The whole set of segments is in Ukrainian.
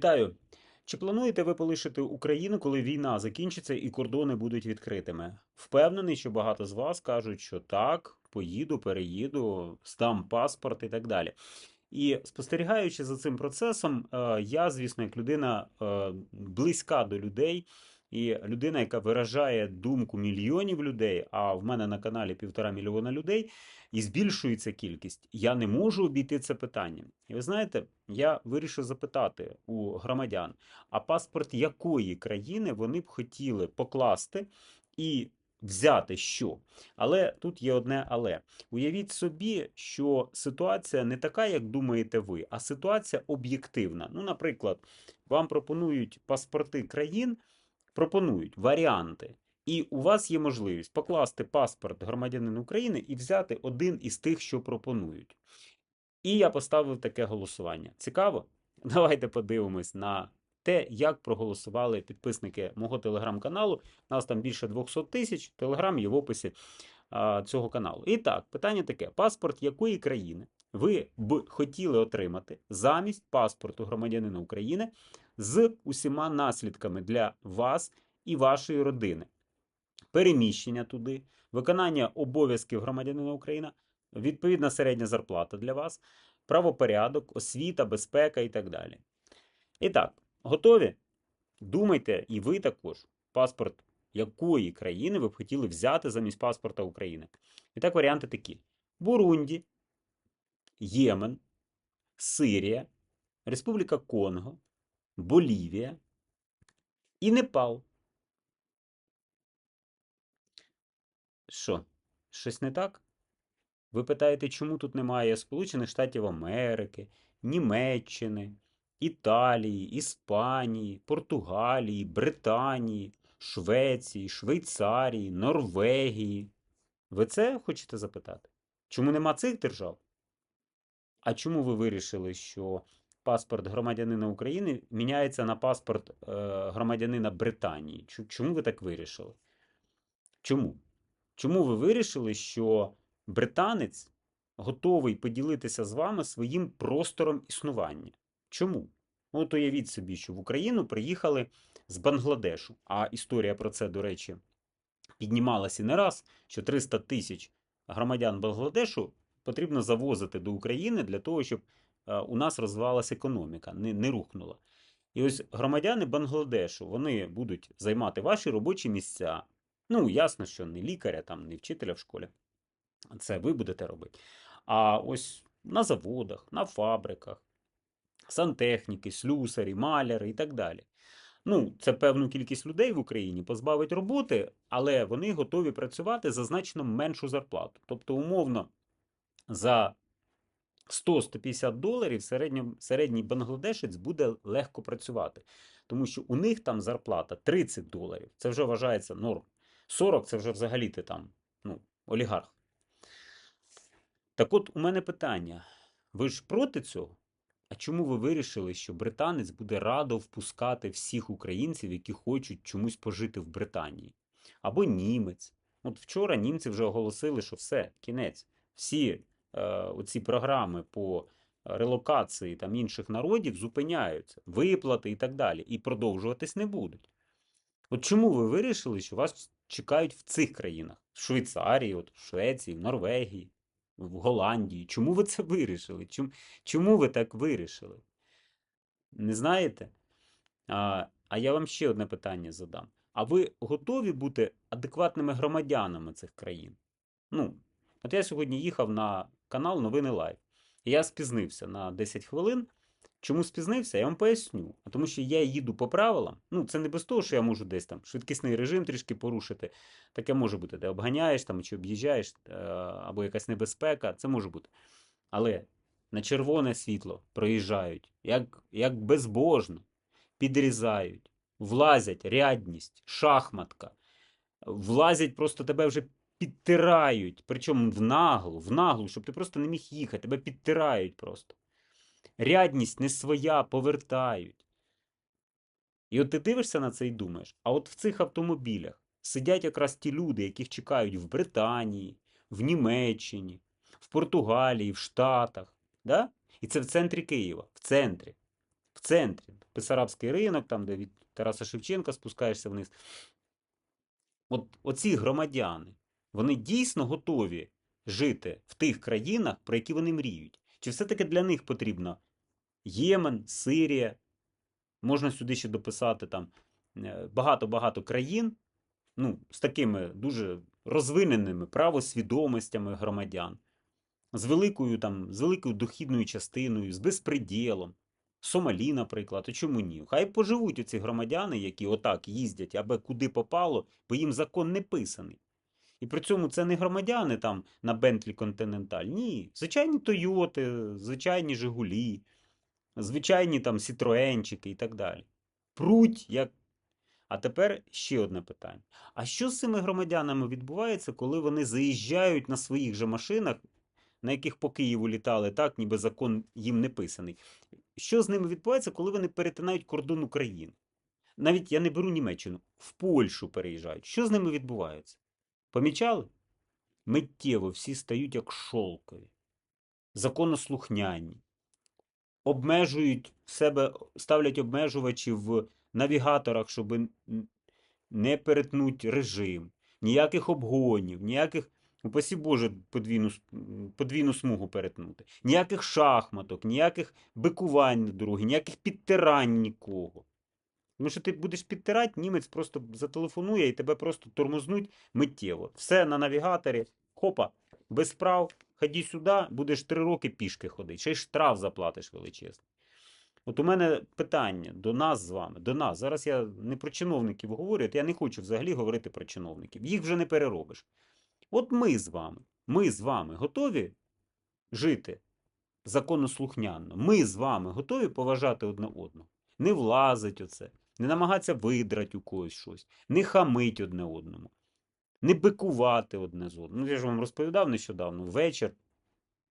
Вітаю! Чи плануєте ви полишити Україну, коли війна закінчиться і кордони будуть відкритими? Впевнений, що багато з вас кажуть, що так, поїду, переїду, здам паспорт і так далі. І спостерігаючи за цим процесом, е, я, звісно, як людина е, близька до людей, і людина, яка виражає думку мільйонів людей, а в мене на каналі півтора мільйона людей, і збільшується кількість, я не можу обійти це питання. І ви знаєте, я вирішив запитати у громадян, а паспорт якої країни вони б хотіли покласти і взяти що? Але тут є одне але. Уявіть собі, що ситуація не така, як думаєте ви, а ситуація об'єктивна. Ну, наприклад, вам пропонують паспорти країн, пропонують варіанти. І у вас є можливість покласти паспорт громадянина України і взяти один із тих, що пропонують. І я поставив таке голосування. Цікаво? Давайте подивимось на те, як проголосували підписники мого телеграм-каналу. Нас там більше 200 тисяч. Телеграм є в описі а, цього каналу. І так, питання таке: паспорт якої країни ви б хотіли отримати замість паспорту громадянина України з усіма наслідками для вас і вашої родини? Переміщення туди, виконання обов'язків громадянина України, відповідна середня зарплата для вас, правопорядок, освіта, безпека і так далі. І так, готові? Думайте, і ви також, паспорт якої країни ви б хотіли взяти замість паспорта України. І так, варіанти такі: Бурунді, Ємен, Сирія, Республіка Конго, Болівія і Непал. Що, щось не так? Ви питаєте, чому тут немає Сполучених Штатів Америки, Німеччини, Італії, Іспанії, Португалії, Британії, Швеції, Швейцарії, Норвегії? Ви це хочете запитати? Чому нема цих держав? А чому ви вирішили, що паспорт громадянина України міняється на паспорт е, громадянина Британії? Чому ви так вирішили? Чому? Чому ви вирішили, що британець готовий поділитися з вами своїм простором існування? Чому? От уявіть собі, що в Україну приїхали з Бангладешу, а історія про це, до речі, піднімалася не раз, що 300 тисяч громадян Бангладешу потрібно завозити до України для того, щоб у нас розвивалася економіка, не, не рухнула. І ось громадяни Бангладешу вони будуть займати ваші робочі місця. Ну, ясно, що не лікаря, там, не вчителя в школі. Це ви будете робити. А ось на заводах, на фабриках, сантехніки, слюсарі, маляри і так далі. Ну, це певну кількість людей в Україні позбавить роботи, але вони готові працювати за значно меншу зарплату. Тобто, умовно, за 100-150 доларів середньо- середній бангладешець буде легко працювати, тому що у них там зарплата 30 доларів. Це вже вважається норм. 40 це вже взагалі ти там, ну, олігарх. Так от у мене питання: ви ж проти цього? А чому ви вирішили, що британець буде радо впускати всіх українців, які хочуть чомусь пожити в Британії? Або німець? От вчора німці вже оголосили, що все, кінець. Всі е, оці програми по релокації там інших народів зупиняються, виплати і так далі, і продовжуватись не будуть. От чому ви вирішили, що вас чекають в цих країнах? В Швейцарії, от, в Швеції, в Норвегії, в Голландії. Чому ви це вирішили? Чому, чому ви так вирішили? Не знаєте? А, а я вам ще одне питання задам. А ви готові бути адекватними громадянами цих країн? Ну, от я сьогодні їхав на канал Новини Лайв. Я спізнився на 10 хвилин. Чому спізнився, я вам поясню. А Тому що я їду по правилам. Ну, це не без того, що я можу десь там швидкісний режим трішки порушити. Таке може бути. Ти обганяєш там чи об'їжджаєш, е, або якась небезпека, це може бути. Але на червоне світло проїжджають, як, як безбожно, підрізають, влазять рядність, шахматка, влазять, просто тебе вже підтирають, причому в наглу, в наглу, щоб ти просто не міг їхати, тебе підтирають просто. Рядність не своя, повертають. І от ти дивишся на це і думаєш, а от в цих автомобілях сидять якраз ті люди, яких чекають в Британії, в Німеччині, в Португалії, в Штатах. Да? І це в центрі Києва, в центрі. В центрі. Бесарабський ринок, там, де від Тараса Шевченка спускаєшся вниз. От оці громадяни, вони дійсно готові жити в тих країнах, про які вони мріють. Чи все-таки для них потрібно Ємен, Сирія, можна сюди ще дописати там е, багато-багато країн, ну, з такими дуже розвиненими правосвідомостями громадян, з великою, там, з великою дохідною частиною, з безпреділом. Сомалі, наприклад, а чому ні? Хай поживуть оці громадяни, які отак їздять, аби куди попало, бо їм закон не писаний. І при цьому це не громадяни там на Бентлі Континенталь. Ні, звичайні Тойоти, звичайні Жигулі, звичайні там Сітроенчики і так далі. Пруть як. А тепер ще одне питання. А що з цими громадянами відбувається, коли вони заїжджають на своїх же машинах, на яких по Києву літали так, ніби закон їм не писаний? Що з ними відбувається, коли вони перетинають кордон України? Навіть я не беру Німеччину, в Польщу переїжджають. Що з ними відбувається? Помічали? Миттєво всі стають як шолкові, законослухняні, обмежують себе, ставлять обмежувачі в навігаторах, щоб не перетнуть режим, ніяких обгонів, ніяких, упасі Боже, подвійну, подвійну смугу перетнути, ніяких шахматок, ніяких бикувань на дорогі, ніяких підтирань нікого. Тому що ти будеш підтирати, німець просто зателефонує і тебе просто тормознуть миттєво. Все на навігаторі, хопа, без прав, ході сюди, будеш три роки пішки ходити, ще й штраф заплатиш величезний. От у мене питання до нас з вами, до нас. Зараз я не про чиновників говорю, я не хочу взагалі говорити про чиновників. Їх вже не переробиш. От ми з вами, ми з вами готові жити законослухняно. Ми з вами готові поважати одне одного. Не влазить оце, не намагатися видрати у когось щось, не хамить одне одному, не бикувати одне з одним. Ну, я ж вам розповідав нещодавно, вечір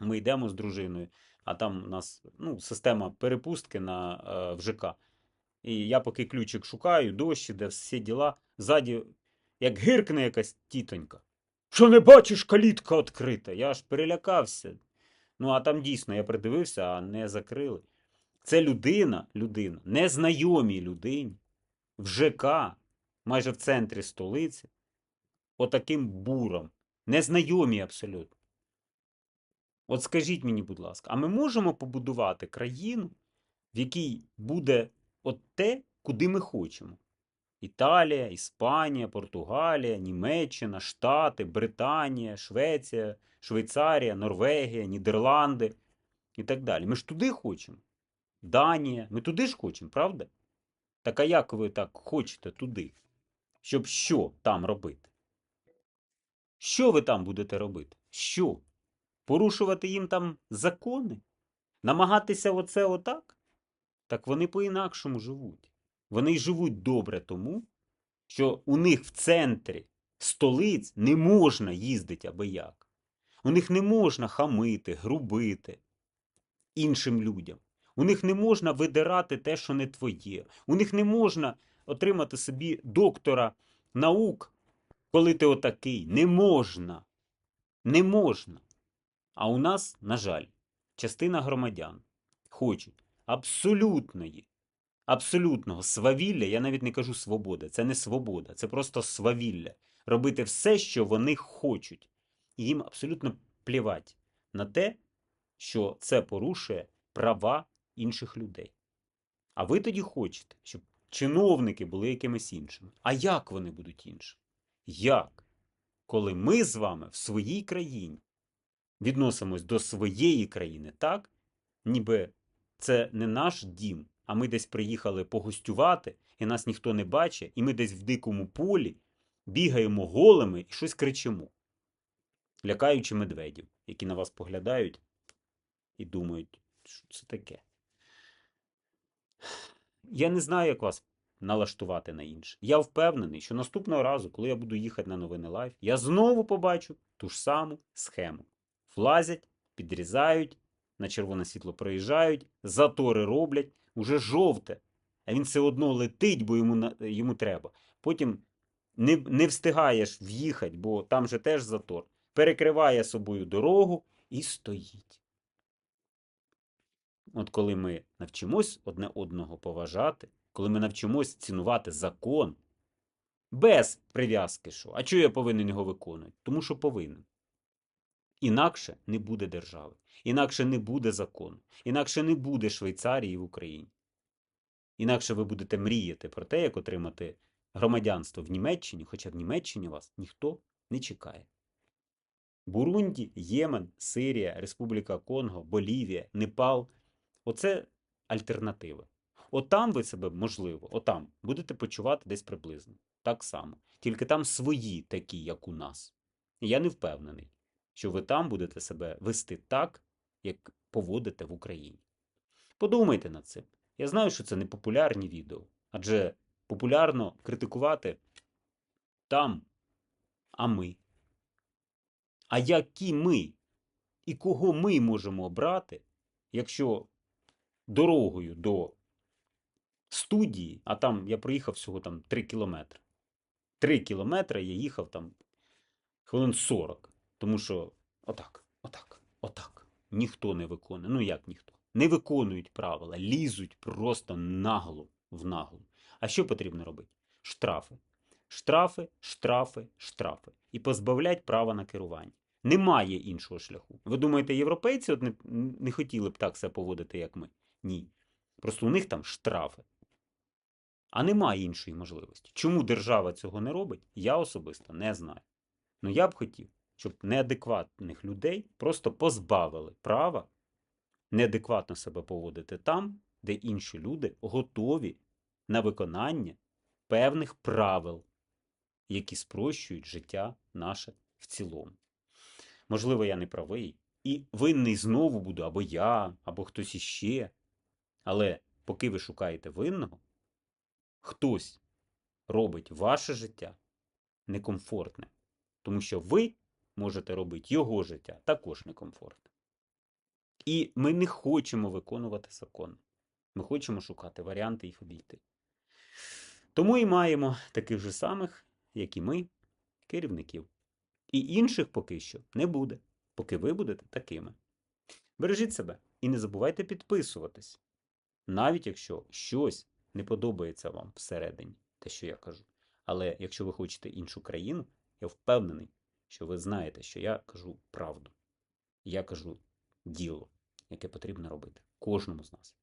ми йдемо з дружиною, а там у нас ну, система перепустки на, е, в ЖК. І я поки ключик шукаю, дощ іде, всі діла. Ззаді, як гиркне якась тітонька. Що не бачиш, калітка відкрита? Я аж перелякався. Ну, а там дійсно я придивився, а не закрили. Це людина, людина, незнайомій людині, в ЖК, майже в центрі столиці, отаким буром. Незнайомі абсолютно. От скажіть мені, будь ласка, а ми можемо побудувати країну, в якій буде от те, куди ми хочемо? Італія, Іспанія, Португалія, Німеччина, Штати, Британія, Швеція, Швейцарія, Норвегія, Нідерланди і так далі. Ми ж туди хочемо. Данія. Ми туди ж хочемо, правда? Так а як ви так хочете туди? Щоб що там робити? Що ви там будете робити? Що? Порушувати їм там закони? Намагатися оце отак? Так вони по-інакшому живуть. Вони живуть добре тому, що у них в центрі столиць не можна їздити аби як. У них не можна хамити, грубити іншим людям. У них не можна видирати те, що не твоє. У них не можна отримати собі доктора наук, коли ти отакий. Не можна. Не можна. А у нас, на жаль, частина громадян хочуть абсолютної, абсолютного свавілля, я навіть не кажу свобода, це не свобода, це просто свавілля. Робити все, що вони хочуть. І їм абсолютно плівать на те, що це порушує права інших людей. А ви тоді хочете, щоб чиновники були якимись іншими. А як вони будуть іншими? Як? Коли ми з вами в своїй країні відносимось до своєї країни так, ніби це не наш дім, а ми десь приїхали погостювати, і нас ніхто не бачить, і ми десь в дикому полі бігаємо голими і щось кричимо, лякаючи медведів, які на вас поглядають і думають, що це таке. Я не знаю, як вас налаштувати на інше. Я впевнений, що наступного разу, коли я буду їхати на новини лайф, я знову побачу ту ж саму схему. Влазять, підрізають, на червоне світло проїжджають, затори роблять, уже жовте. А він все одно летить, бо йому, йому треба. Потім не, не встигаєш в'їхати, бо там же теж затор. Перекриває собою дорогу і стоїть. От коли ми навчимось одне одного поважати, коли ми навчимось цінувати закон без прив'язки, що а чого я повинен його виконувати? Тому що повинен. Інакше не буде держави, інакше не буде закону, інакше не буде Швейцарії в Україні. Інакше ви будете мріяти про те, як отримати громадянство в Німеччині, хоча в Німеччині вас ніхто не чекає. Бурунді, Ємен, Сирія, Республіка Конго, Болівія, Непал оце альтернативи. Отам ви себе, можливо, отам будете почувати десь приблизно. Так само. Тільки там свої такі, як у нас. І я не впевнений, що ви там будете себе вести так, як поводите в Україні. Подумайте над цим. Я знаю, що це не популярні відео, адже популярно критикувати там, а ми. А які ми і кого ми можемо обрати, якщо дорогою до студії, а там я проїхав всього там 3 кілометри. 3 кілометри я їхав там хвилин 40. Тому що отак, отак, отак. Ніхто не виконує. Ну як ніхто? Не виконують правила, лізуть просто нагло в наглу. А що потрібно робити? Штрафи. Штрафи, штрафи, штрафи. І позбавлять права на керування. Немає іншого шляху. Ви думаєте, європейці от не, не хотіли б так себе поводити, як ми? Ні. Просто у них там штрафи. А немає іншої можливості. Чому держава цього не робить, я особисто не знаю. Ну я б хотів, щоб неадекватних людей просто позбавили права неадекватно себе поводити там, де інші люди готові на виконання певних правил, які спрощують життя наше в цілому. Можливо, я не правий, і винний знову буду або я, або хтось іще. Але поки ви шукаєте винного, хтось робить ваше життя некомфортне, тому що ви можете робити його життя також некомфортним. І ми не хочемо виконувати закон. Ми хочемо шукати варіанти їх обійти. Тому і маємо таких же самих, як і ми, керівників. І інших поки що не буде, поки ви будете такими. Бережіть себе і не забувайте підписуватись, навіть якщо щось не подобається вам всередині, те, що я кажу. Але якщо ви хочете іншу країну, я впевнений, що ви знаєте, що я кажу правду. Я кажу діло, яке потрібно робити кожному з нас.